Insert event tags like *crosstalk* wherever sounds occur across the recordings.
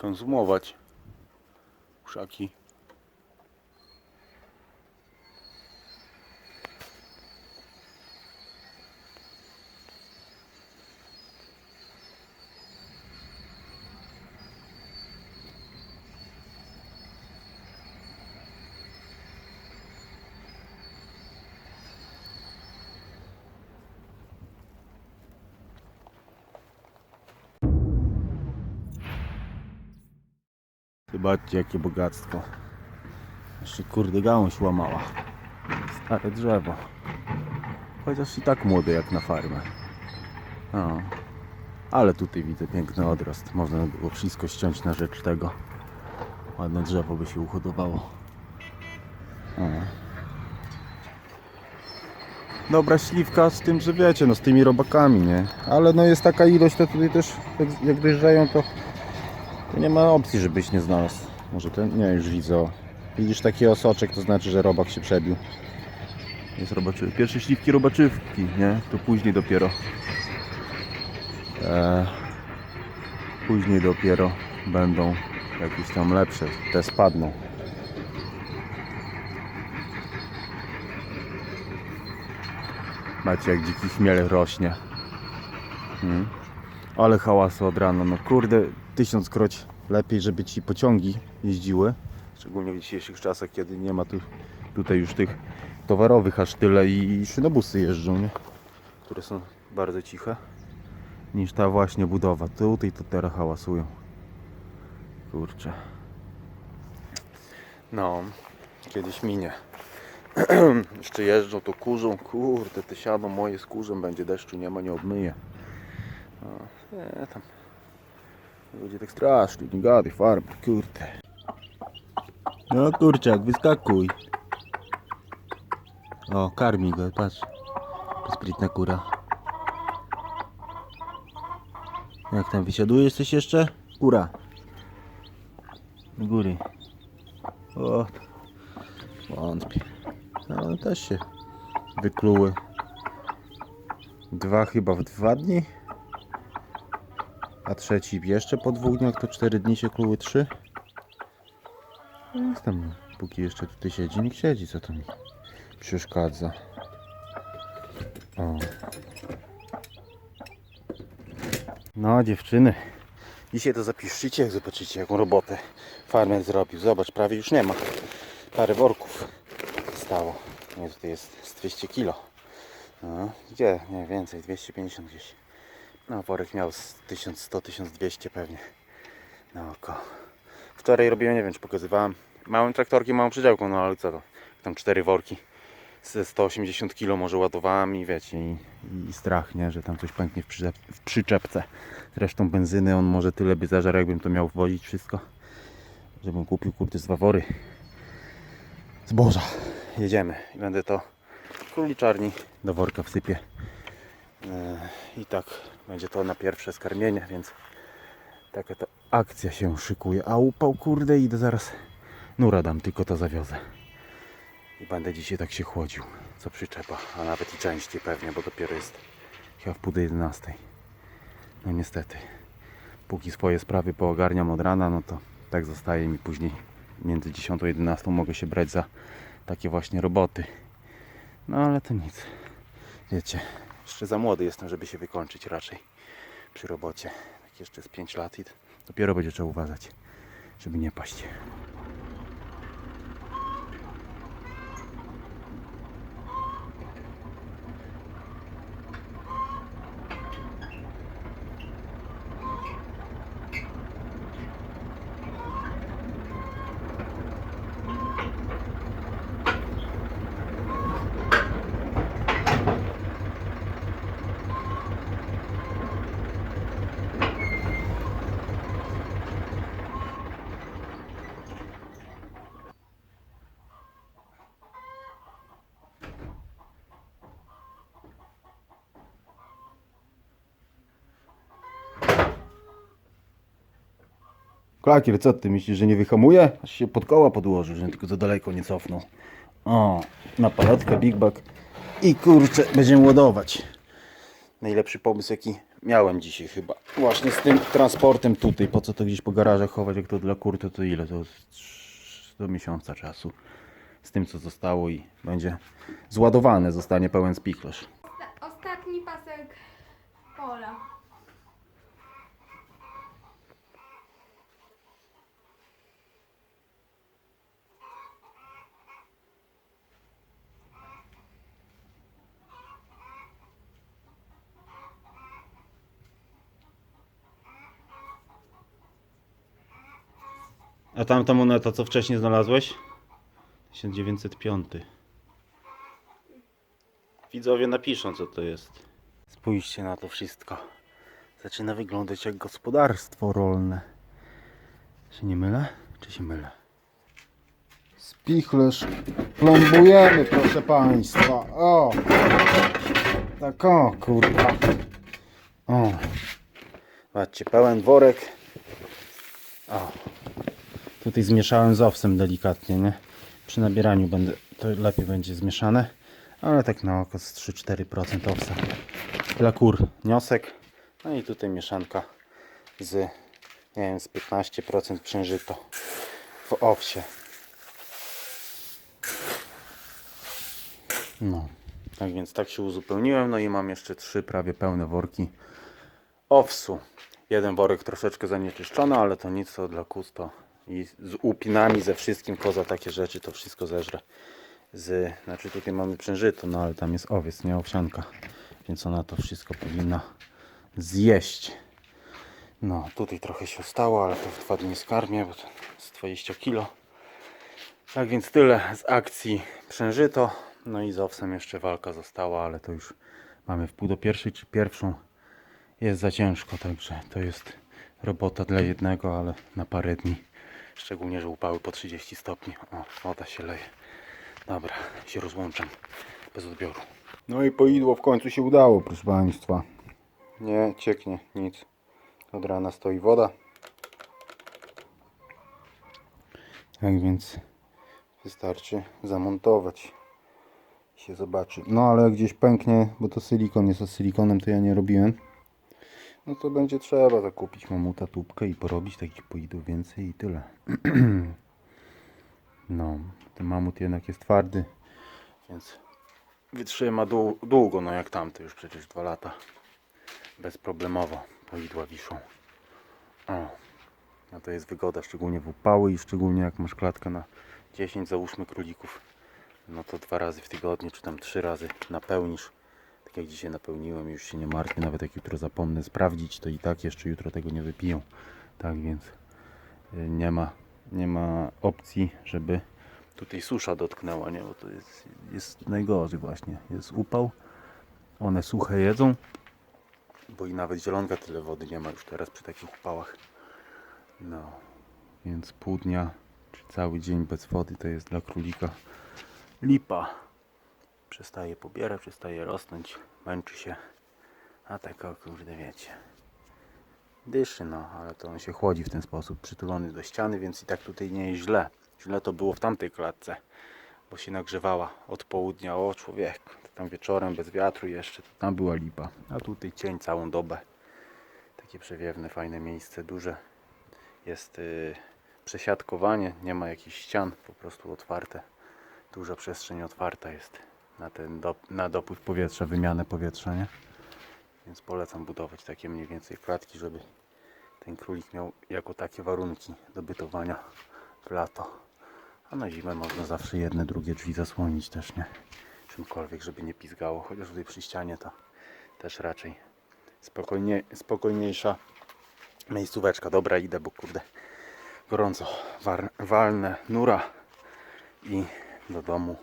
konsumować. Krzaki. Zobaczcie jakie bogactwo. Jeszcze kurde gałąź łamała. Stare drzewo. Chociaż i tak młode jak na farmę. No. Ale tutaj widzę piękny odrost. Można było wszystko ściąć na rzecz tego. Ładne drzewo by się uhodowało. O. Dobra śliwka z tym, że wiecie, no z tymi robakami, nie? Ale no jest taka ilość, to tutaj też jak, jak dojeżdżają to nie ma opcji, żebyś nie znalazł. Może ten? Nie, już widzę. o. Widzisz taki osoczek, to znaczy, że robak się przebił. Jest robaczy... Pierwsze śliwki robaczywki, nie? To później dopiero. E... Później dopiero będą jakieś tam lepsze. Te spadną. Macie jak dziki chmiel rośnie. Hmm. Ale hałasu od rana, no kurde, tysiąckroć lepiej, żeby ci pociągi jeździły. Szczególnie w dzisiejszych czasach, kiedy nie ma tu, tutaj już tych towarowych aż tyle i szynobusy jeżdżą, nie? Które są bardzo ciche. Niż ta właśnie budowa. Tutaj to teraz hałasują. Kurczę. No, kiedyś minie. *clears throat* Jeszcze jeżdżą, to kurzą. Kurde, te siano moje z kurzem będzie deszczu, nie ma, nie obmyje. No, nie, tam. Ludzie tak strasznie, nie gadaj, farmer, kurde. No kurczak, wyskakuj. O, karmi go, patrz. Sprytna kura. Jak tam wysiadujesz coś jeszcze? Kura. Góry. O, wątpię. No, one też się wykluły. Dwa chyba w dwa dni. A trzeci jeszcze po dwóch dniach to cztery dni się kluły trzy. No jest tam, póki jeszcze tutaj siedzi, niech siedzi, co to mi przeszkadza. O. No dziewczyny, dzisiaj to zapiszcie, jak zobaczycie jaką robotę farmer zrobił. Zobacz, prawie już nie ma. Parę worków stało. Nie, tutaj jest z 200 kilo. No, gdzie? Nie, więcej, 250 gdzieś. No, worek miał z 1100-1200 pewnie na oko. Wczoraj robiłem, nie wiem czy pokazywałem, małym traktorkiem, małą przydziałką, no ale co to, tam cztery worki ze 180 kg może ładowałem i wiecie, i, i strach, nie, że tam coś pęknie w, przyczep, w przyczepce. Zresztą benzyny on może tyle by zażarł, jakbym to miał wwozić wszystko, żebym kupił kurde z dwa wory zboża. Jedziemy i będę to w króliczarni do worka wsypię. E, I tak będzie to na pierwsze skarmienie, więc taka to akcja się szykuje. A upał kurde idę zaraz nura dam, tylko to zawiozę. I będę dzisiaj tak się chłodził, co przyczepa, a nawet i częściej pewnie, bo dopiero jest chyba w pół do 11. No niestety, póki swoje sprawy poogarniam od rana, no to tak zostaje mi później między 10 a 11 mogę się brać za takie właśnie roboty. No ale to nic. Wiecie, jeszcze za młody jestem, żeby się wykończyć raczej przy robocie. Tak jeszcze z 5 lat i dopiero będzie trzeba uważać, żeby nie paść. Klakier, co ty myślisz, że nie wyhamuje? Aż się pod koła podłożył, że tylko za daleko nie cofnął. O, na paletkę Big Bag i kurczę, będziemy ładować. Najlepszy pomysł jaki miałem dzisiaj chyba. Właśnie z tym transportem tutaj. Po co to gdzieś po garażach chować, jak to dla kur, to, ile? To do miesiąca czasu. Z tym co zostało i będzie zładowane, zostanie pełen spichlerz. Osta- ostatni pasek pola. A tamta moneta, co wcześniej znalazłeś? 1905. Widzowie napiszą, co to jest. Spójrzcie na to wszystko. Zaczyna wyglądać jak gospodarstwo rolne. Czy nie mylę? Czy się mylę? Spichlerz plombujemy, proszę Państwa. O! Tak o, kurwa. O. Patrzcie, pełen worek. O. Tutaj zmieszałem z owsem delikatnie, nie? Przy nabieraniu będę, to lepiej będzie zmieszane. Ale tak na oko z 3-4% owsa. Dla kur niosek. No i tutaj mieszanka z, nie wiem, z 15% przężyto w owsie. No, tak więc tak się uzupełniłem. No i mam jeszcze trzy prawie pełne worki owsu. Jeden worek troszeczkę zanieczyszczony, ale to nic, to dla kusto i z upinami, ze wszystkim, koza takie rzeczy, to wszystko zeżre. Z, znaczy tutaj mamy przężyto, no ale tam jest owiec, nie owsianka, więc ona to wszystko powinna zjeść. No, tutaj trochę się stało, ale to w dwa dni skarmię, bo to jest 20 kilo. Tak więc tyle z akcji przężyto. No i z owsem jeszcze walka została, ale to już mamy w pół do pierwszej czy pierwszą. Jest za ciężko, także to jest robota dla jednego, ale na parę dni. Szczególnie, że upały po 30 stopni. O, woda się leje. Dobra, się rozłączam bez odbioru. No i poidło w końcu się udało, proszę Państwa. Nie cieknie nic. Od rana stoi woda. Tak więc wystarczy zamontować. Się zobaczy. No ale gdzieś pęknie, bo to silikon jest, a silikonem to ja nie robiłem. No to będzie trzeba zakupić mamuta tubkę i porobić takich poidów więcej i tyle. *clears throat* No, ten mamut jednak jest twardy, więc wytrzyma dłu- długo, no jak tamte już przecież dwa lata. Bezproblemowo poidła wiszą. O, no to jest wygoda, szczególnie w upały i szczególnie jak masz klatkę na 10 załóżmy królików. No to dwa razy w tygodniu, czy tam trzy razy napełnisz. Tak jak dzisiaj napełniłem, już się nie martwię, nawet jak jutro zapomnę sprawdzić, to i tak jeszcze jutro tego nie wypiją. Tak więc y, nie ma, nie ma opcji, żeby tutaj susza dotknęła, nie? Bo to jest, jest najgorzej właśnie. Jest upał, one suche jedzą, bo i nawet zielonka tyle wody nie ma już teraz przy takich upałach. No, więc pół dnia, czy cały dzień bez wody to jest dla królika lipa przestaje pobierać, przestaje rosnąć, męczy się. A tak o kurde wiecie. Dyszy no, ale to on się chłodzi w ten sposób, przytulony do ściany, więc i tak tutaj nie jest źle. Źle to było w tamtej klatce, bo się nagrzewała od południa. O człowiek, tam wieczorem bez wiatru jeszcze, to tam była lipa. A tutaj cień całą dobę. Takie przewiewne, fajne miejsce, duże. Jest yy, przesiadkowanie, nie ma jakichś ścian, po prostu otwarte. Duża przestrzeń otwarta jest na ten do, na dopływ powietrza, wymianę powietrza, nie? Więc polecam budować takie mniej więcej klatki, żeby ten królik miał jako takie warunki do bytowania w lato. A na zimę można zawsze jedne, drugie drzwi zasłonić też, nie? Czymkolwiek, żeby nie pizgało. Chociaż tutaj przy ścianie to też raczej spokojnie, spokojniejsza miejscóweczka. Dobra, idę, bo kurde gorąco. War, walnę nura i do domu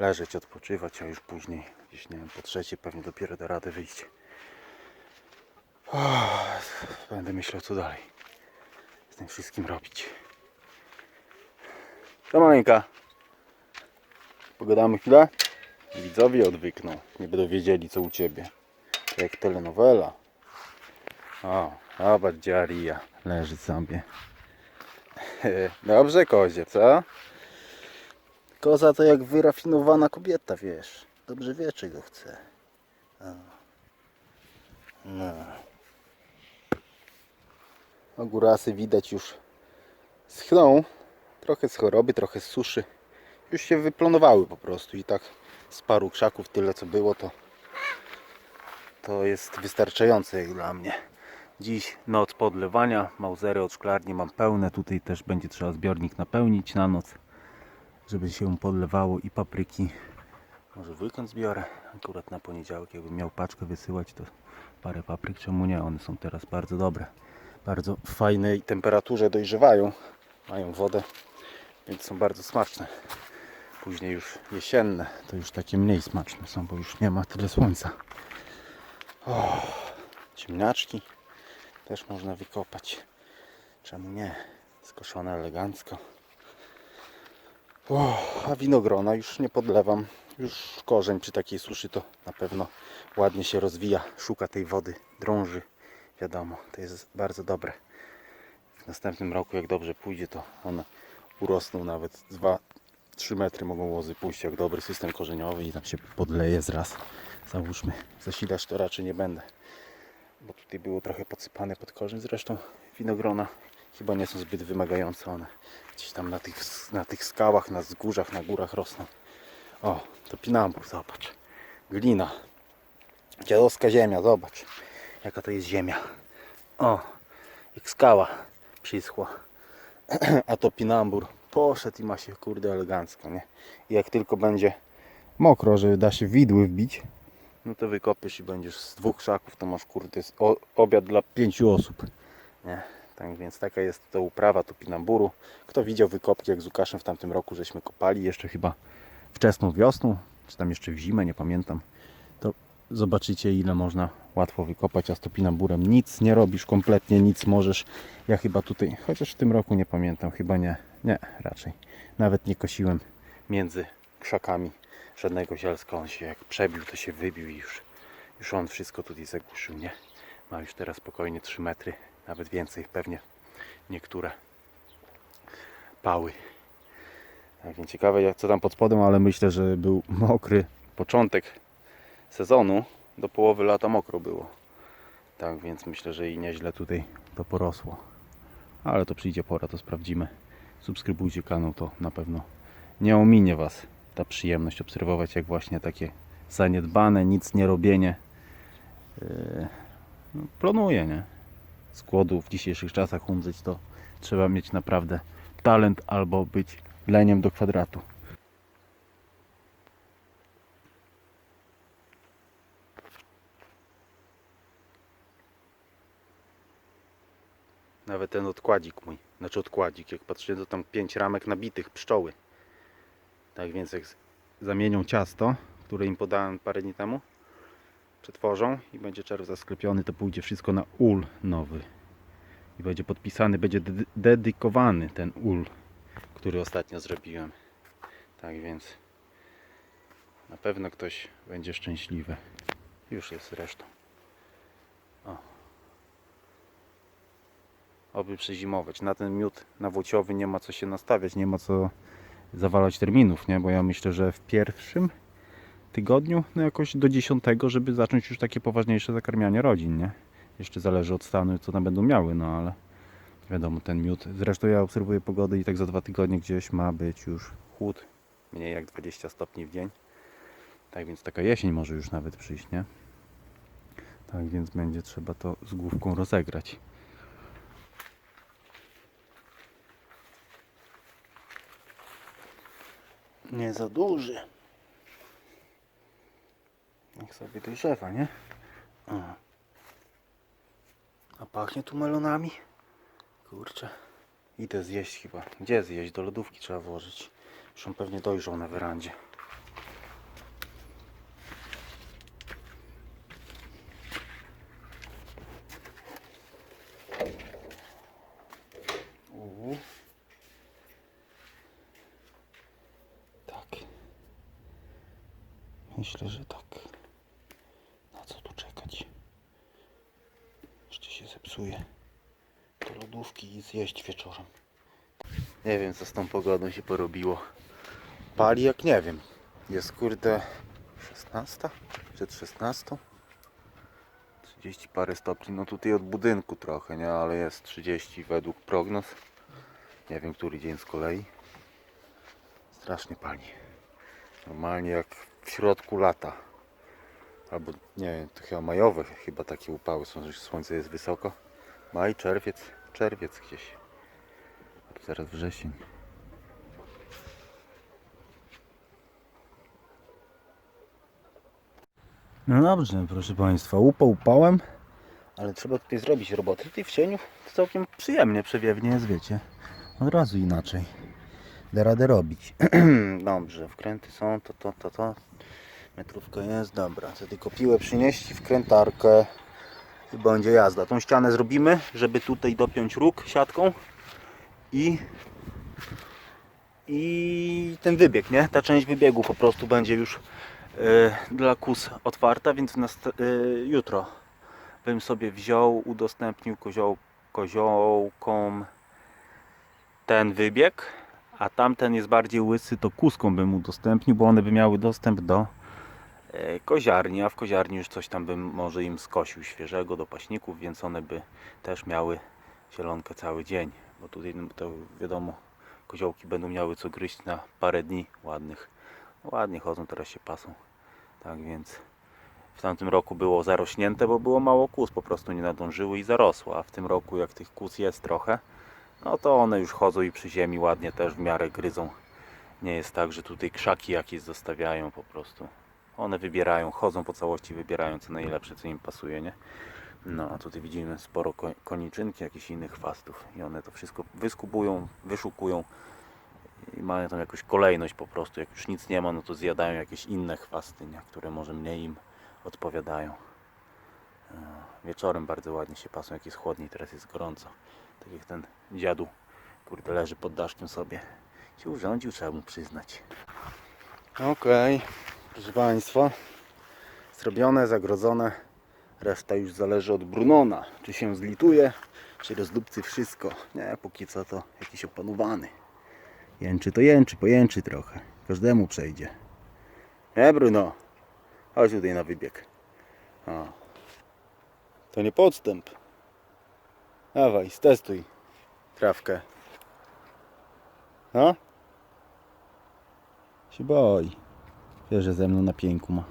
leżeć, odpoczywać, a już później, gdzieś nie wiem, po trzeciej pewnie dopiero da radę wyjść. Uff, Będę myślał co dalej z tym wszystkim robić. To. Pogadamy chwilę? Widzowie odwykną. Nie będą wiedzieli co u Ciebie. Jak telenowela. O, zobacz gdzie Aria leży sobie. *laughs* Dobrze kozie, co? Koza to jak wyrafinowana kobieta, wiesz. Dobrze wie czego chce. No. Ogórasy widać już schną. Trochę z choroby, trochę z suszy. Już się wyplonowały po prostu i tak z paru krzaków tyle co było to to jest wystarczające jak dla mnie. Dziś noc podlewania, mauzery od szklarni mam pełne. Tutaj też będzie trzeba zbiornik napełnić na noc, żeby się podlewało i papryki. Może w weekend zbiorę, akurat na poniedziałek, jakbym miał paczkę wysyłać, to parę papryk, czemu nie? One są teraz bardzo dobre. Bardzo w fajnej temperaturze dojrzewają, mają wodę, więc są bardzo smaczne. Później już jesienne, to już takie mniej smaczne są, bo już nie ma tyle słońca. O, ciemniaczki też można wykopać. Czemu nie? Skoszone elegancko. O, a winogrona już nie podlewam. Już korzeń przy takiej suszy to na pewno ładnie się rozwija. Szuka tej wody, drąży. Wiadomo, to jest bardzo dobre. W następnym roku, jak dobrze pójdzie, to one urosną nawet 2-3 metry mogą łozy pójść, jak dobry system korzeniowy i tam się podleje zraz. Załóżmy, zasilać to raczej nie będę, bo tutaj było trochę podsypane pod korzeń. Zresztą winogrona chyba nie są zbyt wymagające. One gdzieś tam na tych, na tych skałach, na wzgórzach, na górach rosną. O, to pinambur, zobacz. Glina. Dziadowska ziemia, zobacz. Jaka to jest ziemia. O, jak skała przyschła. *clears throat* A to pinambur poszedł i ma się kurde elegancko, nie? I jak tylko będzie mokro, że da się widły wbić, no to wykopiesz i będziesz z dwóch krzaków, to masz kurde obiad dla pięciu osób. Nie? Tak więc taka jest to uprawa tupinamburu. Kto widział wykopki jak z Łukaszem w tamtym roku, żeśmy kopali jeszcze chyba wczesną wiosną, czy tam jeszcze w zimę, nie pamiętam, to zobaczycie ile można łatwo wykopać, a z topinamburem nic nie robisz, kompletnie nic możesz. Ja chyba tutaj, chociaż w tym roku nie pamiętam, chyba nie, nie, raczej. Nawet nie kosiłem między krzakami żadnego zielska. On się jak przebił, to się wybił i już, już on wszystko tutaj zagłuszył, nie? Ma już teraz spokojnie 3 metry, nawet więcej pewnie niektóre pały. Tak więc ciekawe jak co tam pod spodem, ale myślę, że był mokry początek sezonu. Do połowy lata mokro było. Tak więc myślę, że i nieźle tutaj to porosło. Ale to przyjdzie pora, to sprawdzimy. Subskrybujcie kanał, to na pewno nie ominie Was ta przyjemność obserwować, jak właśnie takie zaniedbane, nic nie robienie yy, no, plonuje, nie? Z głodu w dzisiejszych czasach umrzeć to trzeba mieć naprawdę talent albo być leniem do kwadratu. Nawet ten odkładzik mój, znaczy odkładzik, jak patrzę, to tam pięć ramek nabitych pszczoły. Tak więc jak zamienią ciasto, które im podałem parę dni temu, przetworzą i będzie czerw zasklepiony, to pójdzie wszystko na ul nowy. I będzie podpisany, będzie dedy- dedykowany ten ul, który ostatnio zrobiłem. Tak więc na pewno ktoś będzie szczęśliwy. Już jest zresztą. O. Oby przezimować. Na ten miód nawłociowy nie ma co się nastawiać, nie ma co zawalać terminów, nie? Bo ja myślę, że w pierwszym tygodniu, no jakoś do dziesiątego, żeby zacząć już takie poważniejsze zakarmianie rodzin, nie? Jeszcze zależy od stanu, co tam będą miały, no ale wiadomo, ten miód. Zresztą ja obserwuję pogodę i tak za dwa tygodnie gdzieś ma być już chłód, mniej jak 20 stopni w dzień. Tak więc taka jesień może już nawet przyjść, nie? Tak więc będzie trzeba to z główką rozegrać. Nie za duży. Niech sobie dojrzewa, nie? O. A pachnie tu melonami? Kurczę. Idę zjeść chyba. Gdzie zjeść? Do lodówki trzeba włożyć. Już on pewnie dojrzał na werandzie. Tak. Myślę, że tak. Na co tu czekać? Do lodówki i zjeść wieczorem. Nie wiem co z tą pogodą się porobiło. Pali jak nie wiem. Jest kurde 16? Przed 16? 30 parę stopni, no tutaj od budynku trochę, nie? Ale jest 30 według prognoz. Nie wiem, który dzień z kolei. Strasznie pali. Normalnie jak w środku lata. Albo nie wiem, to chyba majowe, chyba takie upały są, że słońce jest wysoko. Maj, czerwiec, czerwiec gdzieś. Zaraz wrzesień. No dobrze, proszę Państwa, upał upałem, ale trzeba tutaj zrobić robotę. Tutaj w cieniu całkiem przyjemnie, przewiewnie jest, wiecie. Od razu inaczej. Da radę robić. *clears throat* Dobrze, wkręty są, to, to, to, to. Metrówka jest, dobra. Co tylko piłę przynieść, wkrętarkę i będzie jazda. Tą ścianę zrobimy, żeby tutaj dopiąć róg siatką i i ten wybieg, nie? Ta część wybiegu po prostu będzie już e, dla kus otwarta, więc nast- e, jutro bym sobie wziął, udostępnił kozioł, koziołkom ten wybieg, a tamten jest bardziej łysy, to kuskom bym udostępnił, bo one by miały dostęp do koziarni, a w koziarni już coś tam bym może im skosił świeżego do paśników, więc one by też miały zielonkę cały dzień, bo tutaj no, to wiadomo, koziołki będą miały co gryźć na parę dni ładnych. Ładnie chodzą, teraz się pasą. Tak więc w tamtym roku było zarośnięte, bo było mało kus, po prostu nie nadążyły i zarosło, a w tym roku jak tych kus jest trochę, no to one już chodzą i przy ziemi ładnie też w miarę gryzą. Nie jest tak, że tutaj krzaki jakieś zostawiają po prostu. One wybierają, chodzą po całości, wybierają co najlepsze, co im pasuje, nie? No, a tutaj widzimy sporo ko- koniczynki, jakichś innych chwastów i one to wszystko wyskubują, wyszukują i mają tam jakąś kolejność po prostu. Jak już nic nie ma, no to zjadają jakieś inne chwasty, nie? które może mniej im odpowiadają. E, Wieczorem bardzo ładnie się pasą, jak jest chłodniej, teraz jest gorąco. Tak jak ten dziadu, kurde, leży pod daszkiem sobie. Się urządził, trzeba mu przyznać. Okej, proszę Państwa, zrobione, zagrodzone. Reszta już zależy od Brunona. Czy się zlituje, czy rozdupcy wszystko. Nie, póki co to jakiś opanowany. Jęczy to jęczy, pojęczy trochę. Każdemu przejdzie. Nie, Bruno? Chodź tutaj na wybieg. O. To nie podstęp. Dawaj, stestuj trawkę. No? Się boi. Wie, że ze mną na pięku ma.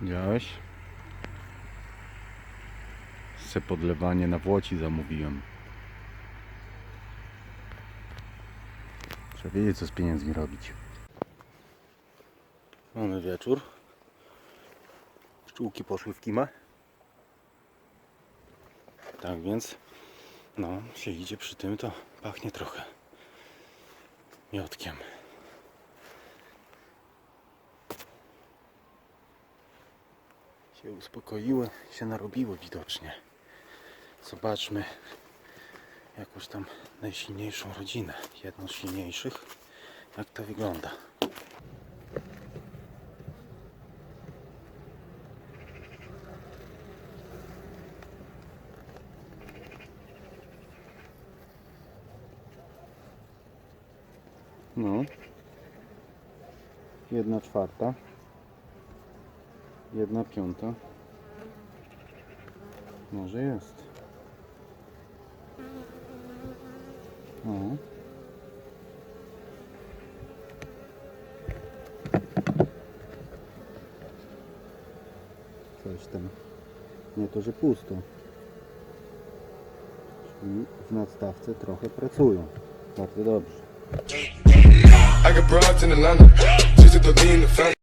Widziałeś? Se podlewanie na włoci zamówiłem. Trzeba wiedzieć co z pieniędzmi robić. Mamy wieczór. Pszczółki poszły w kimę. Tak więc, no, się idzie przy tym, to pachnie trochę miodkiem. się uspokoiły, się narobiły widocznie. Zobaczmy jakąś tam najsilniejszą rodzinę, jedną z silniejszych, jak to wygląda. No. Jedna czwarta. Jedna piąta. Może jest. O. Coś tam. Nie to, że pusto. Czyli w nadstawce trochę pracują. Bardzo dobrze. I got broads in Atlanta, to the lean, the fat.